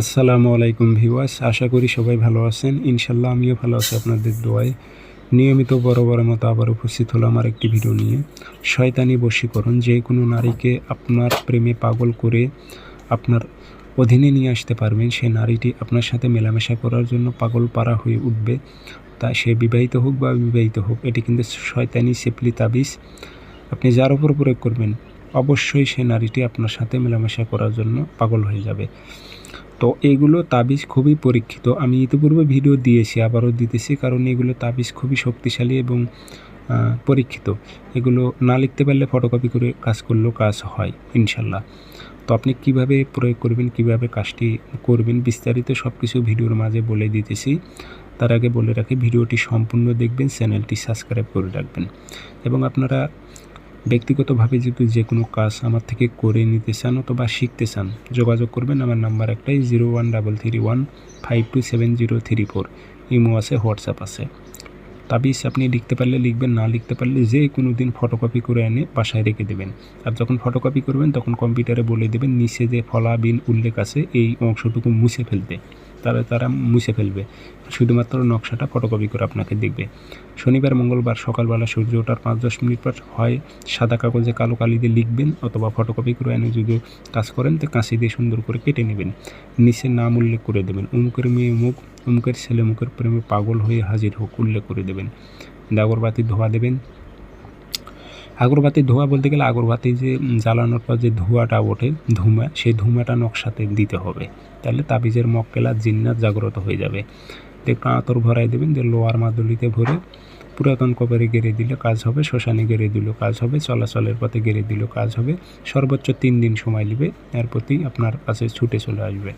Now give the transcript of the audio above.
আসসালামু আলাইকুম ভিওয়াস আশা করি সবাই ভালো আছেন। ইনশাল্লাহ আমিও ভালো আছি আপনাদের দোয়ায়। নিয়মিত বড় মতো আবার উপস্থিত হলো আমার একটি ভিডিও নিয়ে। শয়তানি বশীকরণ, যে কোনো নারীকে আপনার প্রেমে পাগল করে আপনার অধীনে নিয়ে আসতে পারবেন সেই নারীটি আপনার সাথে মেলামেশা করার জন্য পাগল পাড়া হয়ে উঠবে। তা সে বিবাহিত হোক বা বিবাহিত হোক, এটি কিন্তু শয়তানি সেপলি তাবিজ। আপনি যার উপর প্রয়োগ করবেন, অবশ্যই সে নারীটি আপনার সাথে মেলামেশা করার জন্য পাগল হয়ে যাবে। তো এগুলো তাবিজ খুবই পরীক্ষিত। আমি ইতিপূর্বে ভিডিও দিয়েছি, আবারও দিতেছি কারণ এগুলো তাবিজ খুবই শক্তিশালী এবং পরীক্ষিত। এগুলো না লিখতে পারলে ফটোকপি করে কাজ করলেও কাজ হয়, ইনশাল্লাহ। তো আপনি কীভাবে প্রয়োগ করবেন, কীভাবে কাজটি করবেন, বিস্তারিত সব কিছু ভিডিওর মাঝে বলে দিতেছি। তার আগে বলে রাখি ভিডিওটি সম্পূর্ণ দেখবেন চ্যানেলটি সাবস্ক্রাইব করে রাখবেন। এবং আপনারা ব্যক্তিগতভাবে যদি যে কোনো কাজ আমার থেকে করে নিতে চান অথবা শিখতে চান, যোগাযোগ করবেন। আমার নাম্বার একটাই zero one double three one five two seven zero three four. Imo আছে, হোয়াটসঅ্যাপ আছে। তাবিজ আপনি লিখতে পারলে লিখবেন, না লিখতে পারলে যে কোনো দিন ফটোকপি করে এনে বাসায় রেখে দেবেন। আর যখন ফটোকপি করবেন, তখন কম্পিউটারে বলে দেবেন, নিচে যে ফলা বিন উল্লেখ আছে, এই অংশটুকু মুছে ফেলতে। তারা তারা মুছে ফেলবে। শুধুমাত্র নকশাটা ফটোকপি করে আপনাকে দেখবে। শনিবার, মঙ্গলবার সকালবেলা সূর্য ওঠার পাঁচ দশ মিনিট পর হয় সাদা কাগজে কালো কালি দিয়ে লিখবেন অথবা ফটোকপি করে এনে যদি কাজ করেন, তো কাঁচি দিয়ে সুন্দর করে কেটে নেবেন। নিচে নাম উল্লেখ করে দেবেন। অমুকের মেয়ে মুখ, অমুকের ছেলে মুখের প্রেমে পাগল হয়ে হাজির হোক, উল্লেখ করে দেবেন। আগরবাতি ধোয়া দেবেন। আগরবাতি ধোয়া বলতে গেলে আগরবাতি যে জ্বালানোর পর যে ধোঁয়াটা ওঠে, ধুমা, সেই ধুমাটা নকশাতে দিতে হবে। তাহলে তাবিজের মক্কেলা জিন্নাত জাগ্রত হয়ে যাবে। দিয়ে একটু আতর ভরাই দেবেন দিয়ে লোয়ার মাদুলিতে ভরে পুরাতন কবরে গেড়ে দিলে কাজ হবে, শ্মশানে গেড়ে দিলেও কাজ হবে, চলাচলের পথে গেড়ে দিলেও কাজ হবে। সর্বোচ্চ তিন দিন সময় নেবে এর প্রতি আপনার কাছে ছুটে চলে আসবে।